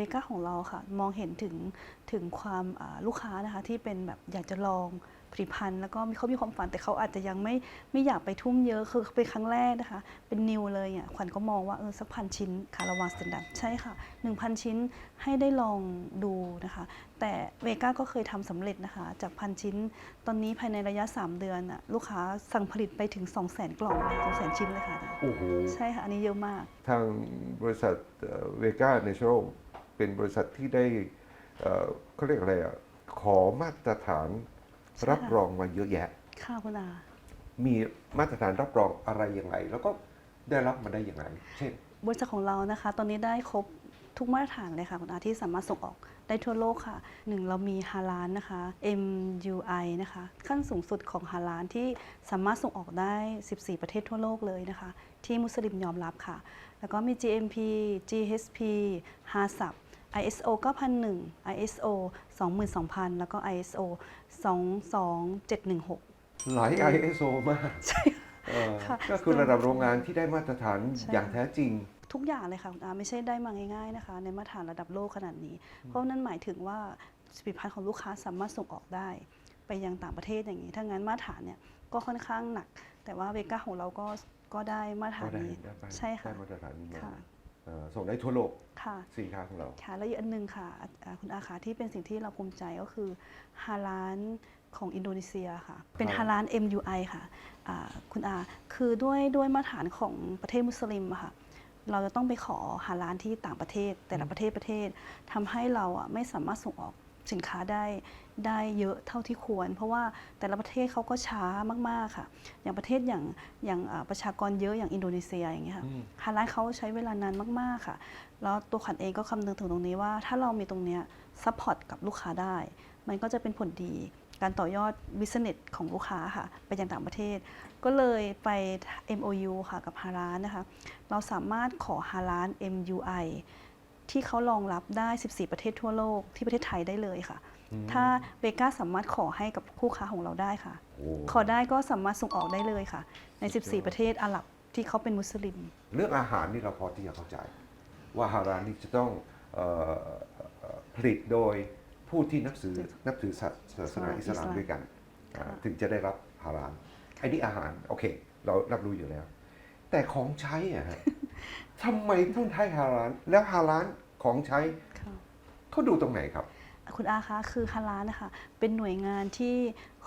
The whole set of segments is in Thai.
เวก้าของเราค่ะ มองเห็นถึงถึงความอ่าลูกค้านะคะที่เป็นแบบอยากจะลองผลิตภัณฑ์แล้วก็มีเขามีความฝันแต่เขาอาจจะยังไม่ไม่อยากไปทุ่มเยอะคือเป็นครั้งแรกนะคะ เป็นนิวเลยอะขวัญก็มองว่าเออสักพันชิ้นค่ะระวังสแตนดาร์ดใช่ค่ะ 1,000 ชิ้นให้ได้ลองดูนะคะ แต่เวก้าก็เคยทำสำเร็จนะคะ จากพันชิ้น ตอนนี้ภายในระยะ 3 เดือนน่ะลูกค้าสั่งผลิตไปถึง 2 0 0 0 0 0 กล่อง2 0 0 0 0 ชิ้นเลยค่ะโอ้โหใช่ค่ะ อันนี้เยอะมาก ทางบริษัทเวก้าเนเชอรัล เป็นบริษัทที่ได้เอ่อเขาเรียกอะไรอะขอมาตรฐานใช่รับรองมาเยอะแยะ ค่ะคุณอา มีมาตรฐานรับรองอะไรยังไง แล้วก็ได้รับมาได้อย่างไรเช่น บริษัทของเรานะคะ ตอนนี้ได้ครบทุกมาตรฐานเลยค่ะ คุณอาที่สามารถส่งออกได้ทั่วโลกค่ะหนึ่งเรามีฮาลานนะคะ MUI นะคะ ขั้นสูงสุดของฮาลานที่สามารถส่งออกได้ 14 ประเทศทั่วโลกเลยนะคะ ที่มุสลิมยอมรับค่ะ แล้วก็มี GMP GHP HACCP ISO 9001 ISO 22000 แล้วก็ ISO 22716 หลาย ISO มากใช่เออค่ะก็คือระดับโรงงานที่ได้มาตรฐานใช่อย่างแท้จริง ทุกอย่างเลยค่ะคุณอาไม่ใช่ได้มาง่ายๆนะคะ ในมาตรฐานระดับโลกขนาดนี้ เพราะนั่นหมายถึงว่าผลิตภัณฑ์ของลูกค้าสามารถส่งออกได้ ไปยังต่างประเทศอย่างนี้ถ้างั้นมาตรฐานเนี่ยก็ค่อนข้างหนัก แต่ว่าเวก้าของเราก็ก็ได้มาตรฐาก็นได้นี้ได้ไปใช่ค่ะได้มาตรฐานนี้มาค่ะเอ่อ ส่งได้ทั่วโลกค่ะสินค้าของเราค่ะแล้วอีกอันหนึงค่ะอ่าคุณอาขาที่เป็นสิ่งที่เราภูมิใจก็คือฮาลานของอินโดนีเซียค่ะ เป็นครับฮาลาน MUI ค่ะอ่าคุณอาคือด้วยด้วยมาตรฐานของประเทศมุสลิมอะค่ะเราจะต้องไปขอฮาลานที่ต่างประเทศแต่ละประเทศประเทศทำให้เราอะไม่สามารถส่งออก สินค้าได้ได้เยอะเท่าที่ควร เพราะว่าแต่ละประเทศเขาก็ช้ามากๆค่ะ อย่างประเทศอย่างอย่างอ่าประชากรเยอะอย่างอินโดนีเซียอย่างเงี้ยค่ะอืมฮาลานเขาใช้เวลานานมากๆค่ะ แล้วตัวขวัญเองก็คำนึงถึงตรงนี้ว่าถ้าเรามีตรงเนี้ยซัพพอร์ตกับลูกค้าได้ มันก็จะเป็นผลดีการต่อยอดบิสเนสของลูกค้าค่ะ ไปยังต่างประเทศ ก็เลยไป MOU ค่ะกับฮาลานนะคะ เราสามารถขอฮาลาน MUI ที่เขารองรับได้ 14 ประเทศทั่วโลกที่ประเทศไทยได้เลยค่ะ ถ้าเวก้าสามารถขอให้กับคู่ค้าของเราได้ค่ะโอ้ขอได้ก็สามารถส่งออกได้เลยค่ะ ใน 14 ประเทศอาหรับที่เขาเป็นมุสลิม เรื่องอาหารนี่เราพอที่จะเข้าใจ ว่าฮาราลนี่จะต้องเอ่อเอ่อผลิตโดยผู้ที่นับถือนับถือศาศาสนาอิสลามด้วยกันอ่าถึงจะได้รับฮาลาลไอ้นี่อาหาร โอเค เรารับรู้อยู่แล้ว แต่ของใช้อะฮะ ทำไมต้องใช้ฮาลาลแล้วฮาลาลของใช้ค่ะ เขาดูตรงไหนครับ คุณอาคะคือฮาลาลนะคะเป็นหน่วยงานที่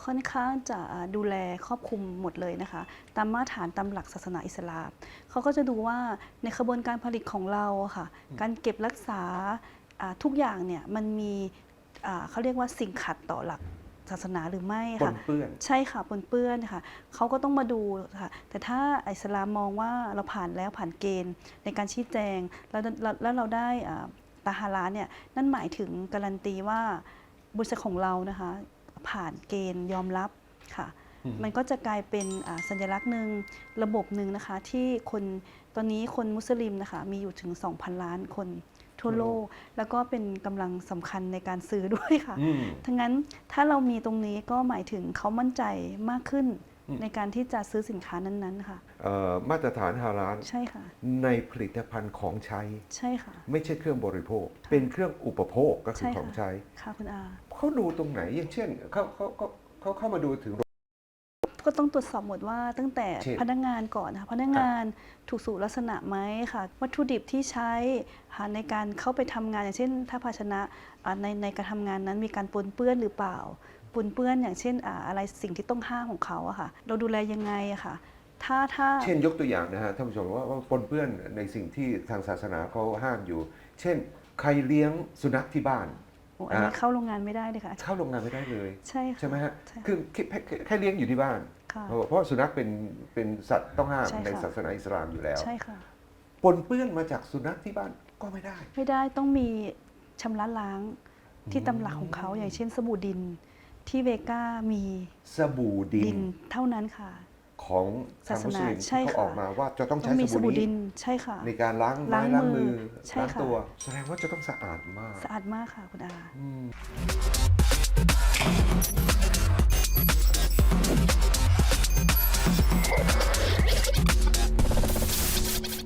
ค่อนข้างจะอ่าดูแลครอบคลุมหมดเลยนะคะ ตามมาตรฐานตามหลักศาสนาอิสลามเขาก็จะดูว่าในกระบวนการผลิตของเราอะค่ะ การเก็บรักษาอ่าทุกอย่างเนี่ยมันมีอ่าเขาเรียกว่าสิ่งขัดต่อหลัก ศาสนาหรือไม่ปค่ะนเปื้อน ใช่ค่ะปนเปื้อนค่ะเขาก็ต้องมาดูค่ะ แต่ถ้าอิสลามมองว่าเราผ่านแล้วผ่านเกณฑ์ในการชี้แจง แล้วแล้วแล้วเราได้อ่าตาฮาลาลเนี่ยนั่นหมายถึงการันตีว่าบริษัทของเรานะคะผ่านเกณฑ์ยอมรับค่ะ อืม มันก็จะกลายเป็นอ่าสัญลักษณ์หนึ่งระบบหนึ่งนะคะที่คนตอนนี้คนมุสลิมนะคะมีอยู่ถึง 2,000 ล้านคน ทั่วโลก แล้วก็เป็นกำลังสำคัญในการซื้อด้วยค่ะอืมทั้งนั้นถ้าเรามีตรงนี้ก็หมายถึงเขามั่นใจมากขึ้นอืมในการที่จะซื้อสินค้านั้นๆค่ะเอ่อมาตรฐานฮาลาลใช่ค่ะ ในผลิตภัณฑ์ของใช้ใช่ค่ะ ไม่ใช่เครื่องบริโภค เป็นเครื่องอุปโภคก็คือใช่ค่ะของใช้ค่ะคุณอาเขาดูตรงไหนอย่างเช่นเขาเขาเขาเขาเข้ามาดูถึง ก็ต้องตรวจสอบหมดว่าตั้งแต่เช่นพนักงานก่อนนะคะพนักงานถูกสุขลักษณะไหมค่ะ วัตถุดิบที่ใช้ค่ะในการเข้าไปทำงานอย่างเช่น ถ้าภาชนะอ่าในในการทำงานนั้นมีการปนเปื้อนหรือเปล่าปนเปื้อนอย่างเช่นอ่าอะไรสิ่งที่ต้องห้ามของเขาอะค่ะ เราดูแลยังไงอะค่ะถ้าถ้าเช่นยกตัวอย่างนะฮะท่านผู้ชมว่าว่าปนเปื้อนในสิ่งที่ทางศาสนาเขาห้ามอยู่ เช่น ใครเลี้ยงสุนัขที่บ้าน โอ้อันนี้อ่าเข้าโรงงานไม่ได้เลยค่ะ เข้าโรงงานไม่ได้เลยใช่ค่ะ ใช่ไหมฮะใช่ค่ะคือแค่แค่แค่เลี้ยงอยู่ที่บ้าน ค่ะเพราะเพราะสุนัขเป็นเป็นสัตว์ต้องห้ามใช่ค่ะในศาสนาอิสลามอยู่แล้ว ใช่ค่ะ ปนเปื้อนมาจากสุนัขที่บ้านก็ไม่ได้ ไม่ได้ต้องมีชำระล้างที่ตำหลักของเขาอย่างเช่นสบู่ดินที่เวก้ามีสบู่ดิดินนเท่านั้นค่ะ ของทางมุสลิมศาสนาใช่ที่เขาค่ะ ออกมาว่าจะต้องต้ใช้องมีสสบู่บู่ดินี้นใช่ค่ะ ในการล้างไม้ล้างล้างมืมืออใช่ล้างค่ะ ตัว แสดงว่าจะต้องสะอาดมาก สะอาดมากค่ะคุณอา อืม